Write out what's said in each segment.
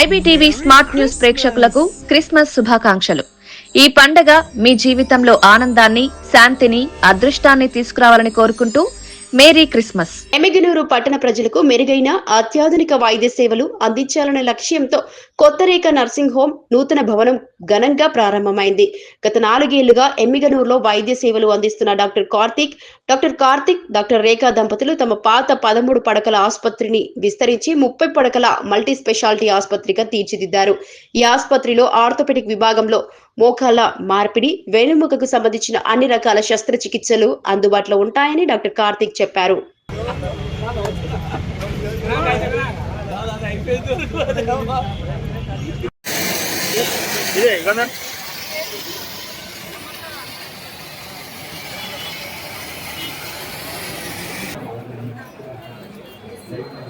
IBTV smart news ప్రేక్షకులకు Christmas శుభాకాంక్షలు. ఈ పండగ మీ జీవితంలో ఆనందాన్ని శాంతిని అదృష్టాన్ని తీసుకురావాలని కోరుకుంటూ మేరీ క్రిస్మస్. ఎమ్మిగనూరు పట్టణ ప్రజలకు మెరుగైన అత్యాధునిక వైద్య సేవలు అందించాలనే లక్ష్యంతో కొత్త రేఖ నర్సింగ్ హోమ్ నూతన భవనం ఘనంగా ప్రారంభమైంది. గత నాలుగేళ్ళుగా ఎమ్మిగనూరులో వైద్య సేవలు అందిస్తున్న doctor Karthik doctor Karthik doctor Rekha దంపతులు తమ పాత పదమూడు పడకల ఆసుపత్రిని విస్తరించి ముప్పై పడకల మల్టీ స్పెషాలిటీ ఆసుపత్రిగా తీర్చిదిద్దారు. ఈ ఆసుపత్రిలో ఆర్థోపెడిక్ విభాగంలో మోకాల మార్పిడి వెనుముకకు సంబంధించిన అన్ని రకాల శస్త్రచికిత్సలు అందుబాటులో ఉంటాయని డాక్టర్ కార్తీక్ చెప్పారు Thank you.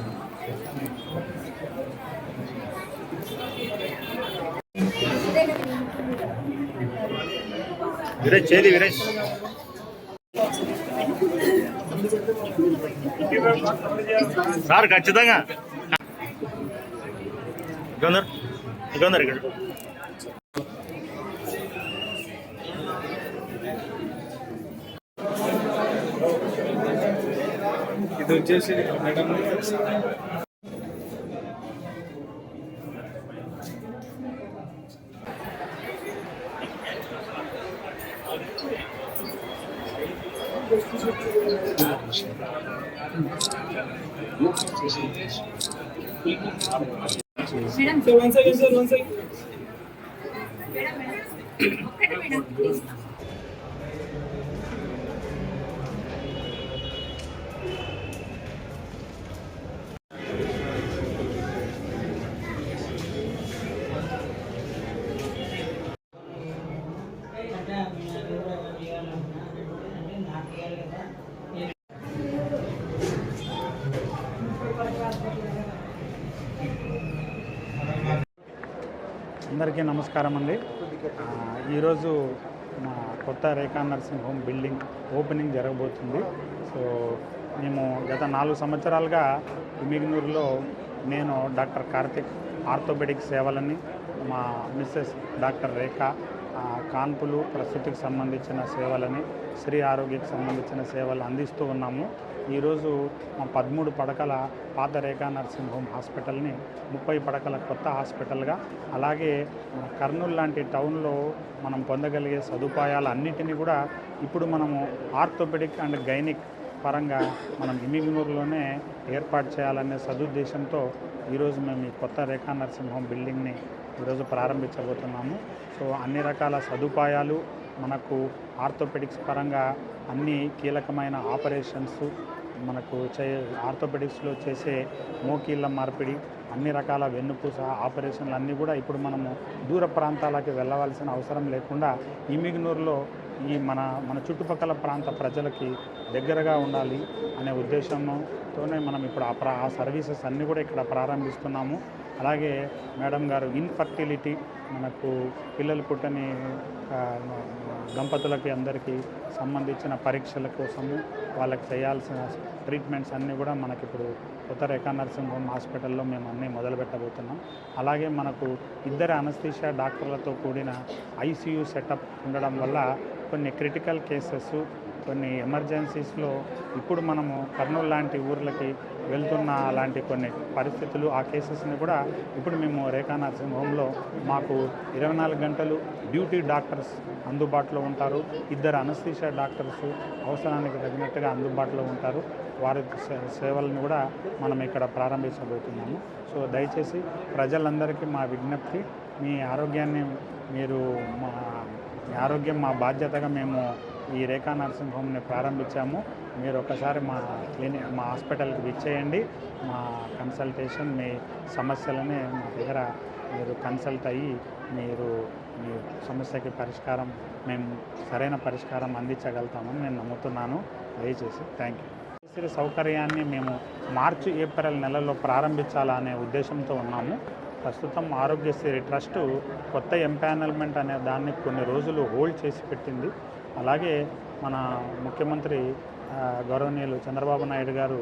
విరేష్ చేది విరేష్. సార్ ఖచ్చితంగా. ఇక్కడ. ఇది వచ్చేసి madam So once I use the once అందరికీ నమస్కారం అండి. ఈరోజు మా కొత్త Rekha nursing home building opening జరగబోతుంది. సో మేము గత నాలుగు సంవత్సరాలుగా ఇమిగ్నూరులో నేను డాక్టర్ కార్తిక్ ఆర్థోపెడిక్ సేవలని మా మిస్సెస్ డాక్టర్ రేఖ కాన్పులు ప్రసూతికి సంబంధించిన సేవలని స్త్రీ ఆరోగ్యకి సంబంధించిన సేవలు అందిస్తూ ఉన్నాము. ఈరోజు మా పదమూడు పడకల పాత రేఖా నర్సింగ్ హోమ్ హాస్పిటల్ని ముప్పై పడకల కొత్త హాస్పిటల్గా అలాగే కర్నూలు లాంటి టౌన్లో మనం పొందగలిగే సదుపాయాలు అన్నిటినీ కూడా ఇప్పుడు మనము ఆర్థోపెడిక్ అండ్ గైనిక్ పరంగా మనం ఇమిగ్నూరులోనే ఏర్పాటు చేయాలనే సదుద్దేశంతో ఈరోజు మేము ఈ కొత్త రేఖా నరసింహం బిల్డింగ్ని ఈరోజు ప్రారంభించబోతున్నాము. సో అన్ని రకాల సదుపాయాలు మనకు ఆర్థోపెడిక్స్ పరంగా అన్ని కీలకమైన ఆపరేషన్స్ మనకు చే ఆర్థోపెడిక్స్లో చేసే మోకీళ్ళ మార్పిడి అన్ని రకాల వెన్నుపూస ఆపరేషన్లు అన్నీ కూడా ఇప్పుడు మనము దూర ప్రాంతాలకు వెళ్ళవలసిన అవసరం లేకుండా ఇమిగ్నూరులో ఈ మన మన చుట్టుపక్కల ప్రాంత ప్రజలకి దగ్గరగా ఉండాలి అనే ఉద్దేశంతోనే మనం ఇప్పుడు ఆ ప్రా ఆ సర్వీసెస్ అన్నీ కూడా ఇక్కడ ప్రారంభిస్తున్నాము. అలాగే మేడం గారు ఇన్ఫర్టిలిటీ మనకు పిల్లలు పుట్టని దంపతులకి అందరికీ సంబంధించిన పరీక్షల కోసము వాళ్ళకి చేయాల్సిన ట్రీట్మెంట్స్ అన్నీ కూడా మనకి ఇప్పుడు కొత్త రేఖా నర్సింగ్ హోమ్ హాస్పిటల్లో మేము అన్నీ మొదలుపెట్టబోతున్నాం అలాగే మనకు ఇద్దరు అనస్థీషియా డాక్టర్లతో కూడిన ఐసీయూ సెటప్ ఉండడం వల్ల కొన్ని క్రిటికల్ కేసెస్ కొన్ని ఎమర్జెన్సీస్లో ఇప్పుడు మనము కర్నూలు లాంటి ఊర్లకి వెళ్తున్న అలాంటి కొన్ని పరిస్థితులు ఆ కేసెస్ని కూడా ఇప్పుడు మేము రేఖా నర్సింగ్ హోమ్లో మాకు ఇరవై నాలుగు గంటలు డ్యూటీ డాక్టర్స్ అందుబాటులో ఉంటారు. ఇద్దరు అనస్థీషియా డాక్టర్స్ అవసరానికి తగినట్టుగా అందుబాటులో ఉంటారు. వారి సేవలను కూడా మనం ఇక్కడ ప్రారంభించబోతున్నాము. సో దయచేసి ప్రజలందరికీ మా విజ్ఞప్తి మీ ఆరోగ్యాన్ని మీరు మా ఆరోగ్యం మా బాధ్యతగా మేము ఈ రేఖా నర్సింగ్ హోమ్ని ప్రారంభించాము. మీరు ఒకసారి మా క్లినిక్ మా హాస్పిటల్కి విచ్చేయండి మా కన్సల్టేషన్ మీ సమస్యలని మా దగ్గర మీరు కన్సల్ట్ అయ్యి మీరు మీ సమస్యకి పరిష్కారం మేము సరైన పరిష్కారం అందించగలుగుతామని నేను నమ్ముతున్నాను. దయచేసి థ్యాంక్ యూ. ఆరోగ్యశ్రీ సౌకర్యాన్ని మేము మార్చి ఏప్రిల్ నెలలో ప్రారంభించాలనే ఉద్దేశంతో ఉన్నాము. ప్రస్తుతం ఆరోగ్యశ్రీ ట్రస్ట్ కొత్త ఎంపానల్మెంట్ అనే దాన్ని కొన్ని రోజులు హోల్డ్ చేసి పెట్టింది. అలాగే మన ముఖ్యమంత్రి గౌరవనీయులు చంద్రబాబు నాయుడు గారు